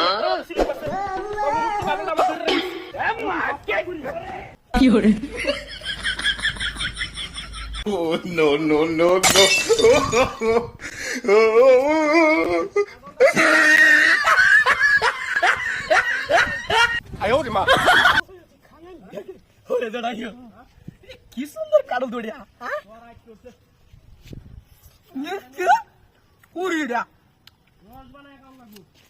মা, করি? Oh no no no no! ওরে জড়াইও। এ কি সুন্দর কাটল দড়িয়া হ্যাঁ কে কুড়িটা সাহায্য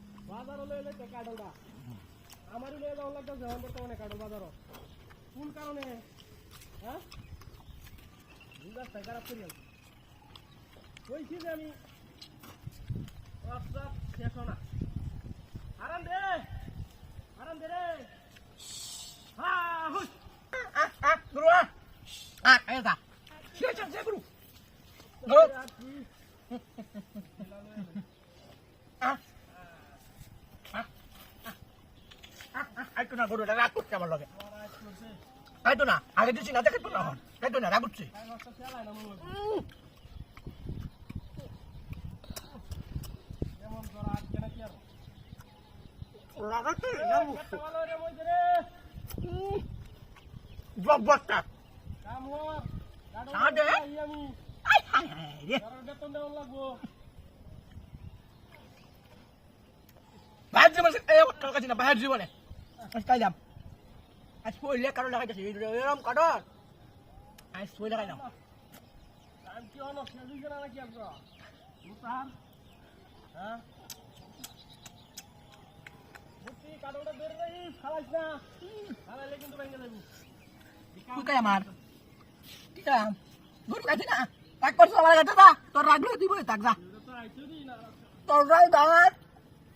বাজার লই তো কাটলটা আমারই লই যাওয়া লাগতো বর্তমানে বাজার কোন কারণে? হ্যাঁ? খারাপ করি যে আমি শেষ না। আরাম দে! দে রে! হ্যাঁ. চালাই না মনে এমন করা আজকে নাকি আর Lagat siya. একটা ভালো রে মইছে রে Babot ka. কাম হওয়ার সাদে? আমি Ay, ay, ay. কারোর বেতন দেওয়ার লাগবো Bahad naman sa ayaw ka kasi na bahad naman eh. Mas kalam. As spoiler ka rin lang kasi yung ka doon. Ay spoiler ka lang. Time কি হলো শেষ হয়ে গেল নাকি আপনার মুতার হ্যাঁ মুতি কাটোটা বের রই খালাস না খালাইলে কিন্তু ভেঙে যাবি Kung kaya man. Kita lang. Guru kasi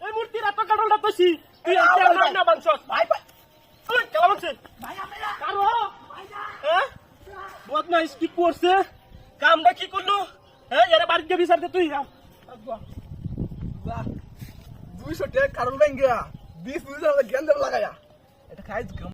এই মূর্তির এত কাটলটা তোছি তুই আজকে আমার ভাই। না না মাংস Bye bye. ওই কেলা মাংস Bye amin na. কারও. হ্যাঁ? বদমাইশ কি করছে? কামটা কি করল? হ্যাঁ এরা বাড়িতে বিচারতে তুই। দুইশো টাকা কারণ ব্যাংকে বিশ মিনিট গেন্দার লাগায়া। এটা খাইছ